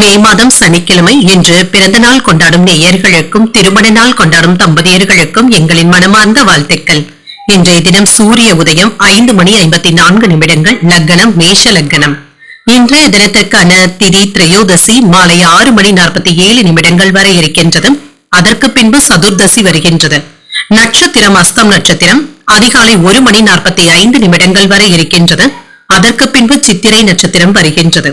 மே மாதம் சனிக்கிழமை இன்று பிறந்த நாள் கொண்டாடும் நேயர்களுக்கும் திருமண நாள் கொண்டாடும் தம்பதியர்களுக்கும் எங்களின் மனமார்ந்த வாழ்த்துக்கள். இன்றைய தினம் சூரிய உதயம் ஐந்து மணி ஐம்பத்தி நான்கு நிமிடங்கள் லக்னம் மேஷ லக்னம். இன்றைய தினத்திற்கான திதி திரையோதசி மாலை ஆறு மணி நாற்பத்தி ஏழு நிமிடங்கள் வரை இருக்கின்றது. அதற்கு பின்பு சதுர்தசி வருகின்றது. நட்சத்திரம் அஸ்தம் நட்சத்திரம் அதிகாலை ஒரு மணி நாற்பத்தி ஐந்து நிமிடங்கள் வரை இருக்கின்றது. அதற்கு பின்பு சித்திரை நட்சத்திரம் வருகின்றது.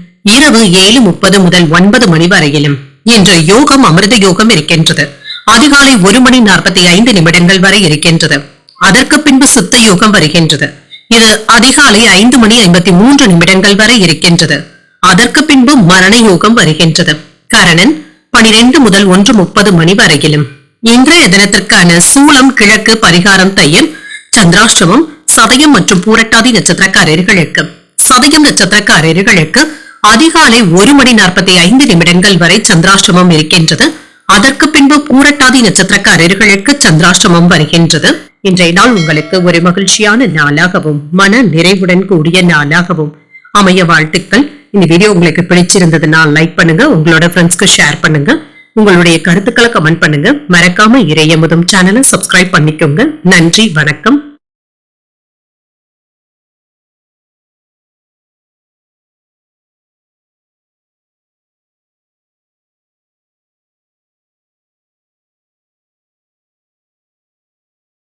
இரவு ஏழு முப்பது முதல் ஒன்பது மணி வரையிலும் இன்று யோகம் அமிர்த யோகம் இருக்கின்றது. அதிகாலை ஒரு மணி நாற்பத்தி ஐந்து நிமிடங்கள் வரை இருக்கின்றது. அதற்கு பின்பு சித்த யோகம் வருகின்றது. இது அதிகாலை ஐந்து மணி ஐம்பத்தி மூன்று நிமிடங்கள் வரை இருக்கின்றது. அதற்கு பின்பு மரண யோகம் வருகின்றது. கரணன் பனிரெண்டு முதல் ஒன்று முப்பது மணி வரையிலும் இன்றைய தினத்திற்கான சூளம் கிழக்கு பரிகாரம் தையல் சந்திராஷ்டமம் சதயம் மற்றும் பூரட்டாதி நட்சத்திரக்காரர்களுக்கு சதயம் நட்சத்திரக்காரர்களுக்கு அதிகாலை ஒரு மணி நாற்பத்தி ஐந்து நிமிடங்கள் வரை சந்திராஷ்டமம் இருக்கின்றது. அதற்கு பின்பு பூரட்டாதி நட்சத்திரக்காரர்களுக்கு சந்திராஷ்டமம் வருகின்றது. இன்றைய நாள் உங்களுக்கு ஒரு மகிழ்ச்சியான நாளாகவும் மன நிறைவுடன் கூடிய நாளாகவும் அமைய வாழ்த்துக்கள். இந்த வீடியோ உங்களுக்கு பிடிச்சிருந்ததுன்னா லைக் பண்ணுங்க உங்களோட ஃப்ரெண்ட்ஸ்க்கு ஷேர் பண்ணுங்க. உங்களுடைய கருத்துக்களை கமெண்ட் பண்ணுங்க. மறக்காம இறைய முதம் சேனலை சப்ஸ்கிரைப் பண்ணிக்கோங்க. நன்றி வணக்கம்.